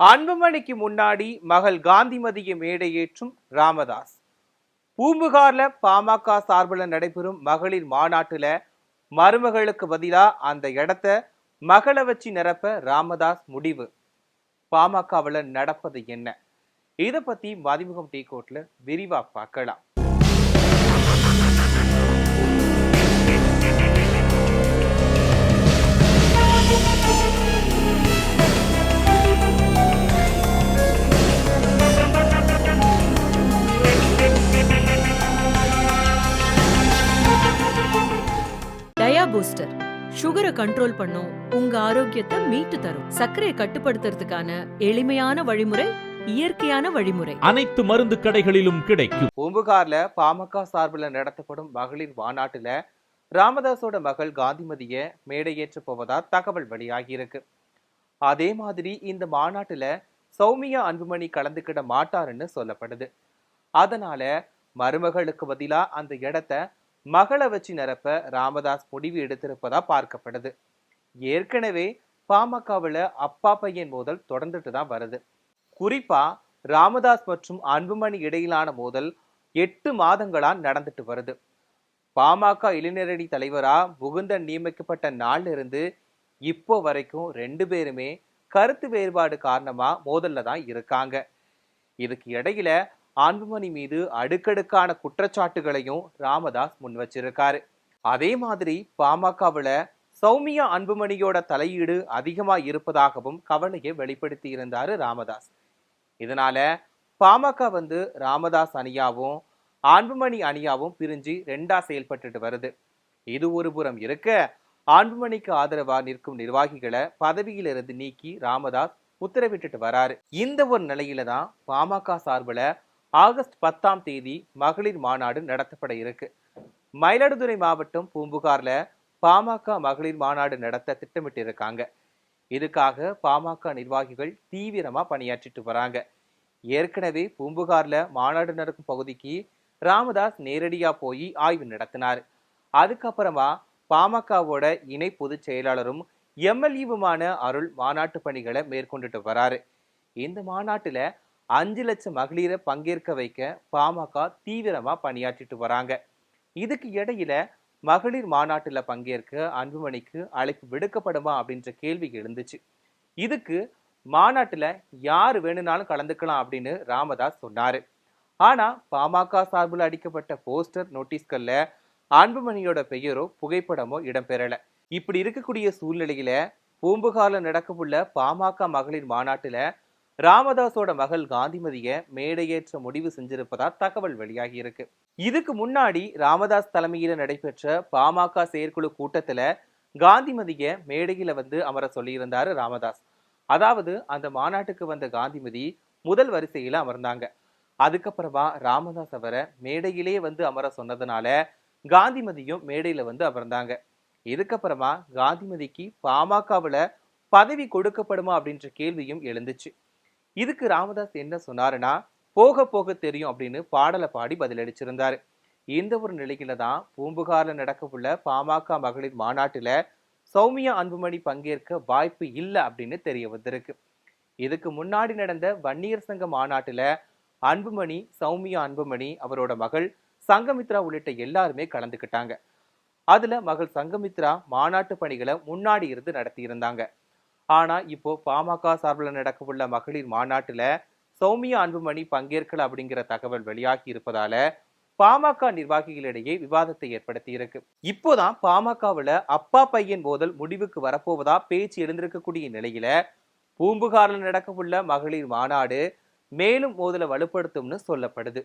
அன்புமணிக்கு முன்னாடி மகள் காந்திமதியை மேடையேற்றும் ராமதாஸ். பூம்புகார்ல பாமக சார்பில் நடைபெறும் மகளிர் மாநாட்டுல மருமகளுக்கு பதிலா அந்த இடத்த மகளை வச்சு நிரப்ப ராமதாஸ் முடிவு. பாமகவில் நடப்பது என்ன? இதை பத்தி மதிமுகம் டீ கோட்ல விரிவா பார்க்கலாம். பூஸ்டர் சுகரை கண்ட்ரோல் பண்ணும் உங்க ஆரோக்கியத்தை மீட்டு தரும். சர்க்கரையை கட்டுப்படுத்துறதுக்கான எளிமையான வழிமுறை இயற்கையான வழிமுறை. அனைத்து மருந்து கடைகளிலும் கிடைக்கும். பூம்புகார்ல பாமக சார்பில் நடத்தப்படும் மகளிர் மாநாட்டுல ராமதாஸோட மகள் காந்திமதிய மேடையேற்ற போவதா தகவல் வெளியாகி இருக்கு அதே மாதிரி இந்த மாநாட்டுல சௌமியா அன்புமணி கலந்துக்கிட மாட்டாருன்னு சொல்லப்படுது. அதனால மருமகளுக்கு பதிலா அந்த இடத்த மகளை வச்சு நிரப்ப ராமதாஸ் முடிவு எடுத்திருப்பதா பார்க்கப்படுது. ஏற்கனவே பாமகவுல அப்பா பையன் மோதல் தொடர்ந்துட்டு தான் வருது. குறிப்பா ராமதாஸ் மற்றும் அன்புமணி இடையிலான மோதல் எட்டு மாதங்களா நடந்துட்டு வருது. பாமக இளைஞரணி தலைவரா முகுந்தன் நியமிக்கப்பட்ட நாள்ல இருந்து இப்போ வரைக்கும் ரெண்டு பேருமே கருத்து வேறுபாடு காரணமா மோதல்ல தான் இருக்காங்க. இதுக்கு இடையில அன்புமணி மீது அடுக்கடுக்கான குற்றச்சாட்டுகளையும் ராமதாஸ் முன் வச்சிருக்காரு. அதே மாதிரி பாமகவில் சௌமியா அன்புமணியோட தலையீடு அதிகமாக இருப்பதாகவும் கவலையை வெளிப்படுத்தி இருந்தார் ராமதாஸ். இதனால பாமக வந்து ராமதாஸ் அணியாவும் அன்புமணி அணியாவும் பிரிஞ்சு ரெண்டா செயல்பட்டுட்டு வருது. இது ஒரு புறம் இருக்க அன்புமணிக்கு ஆதரவா நிற்கும் நிர்வாகிகளை பதவியிலிருந்து நீக்கி ராமதாஸ் உத்தரவிட்டுட்டு வராரு. இந்த ஒரு நிலையில தான் பாமக சார்பில் ஆகஸ்ட் பத்தாம் தேதி மகளிர் மாநாடு நடத்தப்பட இருக்கு. மயிலாடுதுறை மாவட்டம் பூம்புகார்ல பாமக மகளிர் மாநாடு நடத்த திட்டமிட்டு இருக்காங்க இதுக்காக பாமக நிர்வாகிகள் தீவிரமா பணியாற்றிட்டு வராங்க. ஏற்கனவே பூம்புகார்ல மாநாடு நடக்கும் பகுதிக்கு ராமதாஸ் நேரடியா போய் ஆய்வு நடத்தினார். அதுக்கப்புறமா பாமகவோட இணை பொதுச் செயலாளரும் எம்எல்ஏவுமான அருள் மாநாட்டு பணிகளை மேற்கொண்டுட்டு வராரு. இந்த மாநாட்டுல அஞ்சு லட்சம் மகளிரை பங்கேற்க வைக்க பாமக தீவிரமாக பணியாற்றிட்டு வராங்க. இதுக்கு இடையில மகளிர் மாநாட்டில் பங்கேற்க அன்புமணிக்கு அழைப்பு விடுக்கப்படுமா அப்படின்ற கேள்வி எழுந்துச்சு. இதுக்கு மாநாட்டில் யார் வேணும்னாலும் கலந்துக்கலாம் அப்படின்னு ராமதாஸ் சொன்னார். ஆனால் பாமக சார்பில் அடிக்கப்பட்ட போஸ்டர் நோட்டீஸ்களில் அன்புமணியோட பெயரோ புகைப்படமோ இடம்பெறலை. இப்படி இருக்கக்கூடிய சூழ்நிலையில பூம்புகாலம் நடக்கவுள்ள பாமக மகளிர் மாநாட்டில் ராமதாஸோட மகள் காந்திமதிய மேடையேற்ற முடிவு செஞ்சிருப்பதா தகவல் வெளியாகி இருக்கு இதுக்கு முன்னாடி ராமதாஸ் தலைமையில நடைபெற்ற பாமக செயற்குழு கூட்டத்துல காந்திமதிய மேடையில வந்து அமர சொல்லியிருந்தாரு ராமதாஸ். அதாவது அந்த மாநாட்டுக்கு வந்த காந்திமதி முதல் வரிசையில அமர்ந்தாங்க. அதுக்கப்புறமா ராமதாஸ் அவரை மேடையிலே வந்து அமர சொன்னதுனால காந்திமதியும் மேடையில வந்து அமர்ந்தாங்க. இதுக்கப்புறமா காந்திமதிக்கு பாமகவுல பதவி கொடுக்கப்படுமா அப்படின்ற கேள்வியும் எழுந்துச்சு. இதுக்கு ராமதாஸ் என்ன சொன்னாருன்னா போக போக தெரியும் அப்படின்னு பாடலை பாடி பதிலளிச்சிருந்தாரு இந்த ஒரு நிலையில தான் பூம்புகாரில் நடக்கவுள்ள பாமக மகளிர் மாநாட்டில் சௌமியா அன்புமணி பங்கேற்க வாய்ப்பு இல்லை அப்படின்னு தெரிய வந்திருக்கு. இதுக்கு முன்னாடி நடந்த வன்னியர் சங்க மாநாட்டுல அன்புமணி சௌமியா அன்புமணி அவரோட மகள் சங்கமித்ரா உள்ளிட்ட எல்லாருமே கலந்துக்கிட்டாங்க. அதில் மகள் சங்கமித்ரா மாநாட்டு பணிகளை முன்னாடி இருந்து நடத்தியிருந்தாங்க. ஆனா இப்போ பாமக சார்பில் நடக்கவுள்ள மகளிர் மாநாட்டுல சௌமியா அன்புமணி பங்கேற்கல அப்படிங்கிற தகவல் வெளியாகி இருப்பதால பாமக நிர்வாகிகளிடையே விவாதத்தை ஏற்படுத்தி இருக்கு. இப்போதான் பாமகவுல அப்பா பையன் மோதல் முடிவுக்கு வரப்போவதா பேச்சு எழுந்திருக்கக்கூடிய நிலையில பூம்புகாரில் நடக்கவுள்ள மகளிர் மாநாடு மேலும் மோதலை வலுப்படுத்தும்னு சொல்லப்படுது.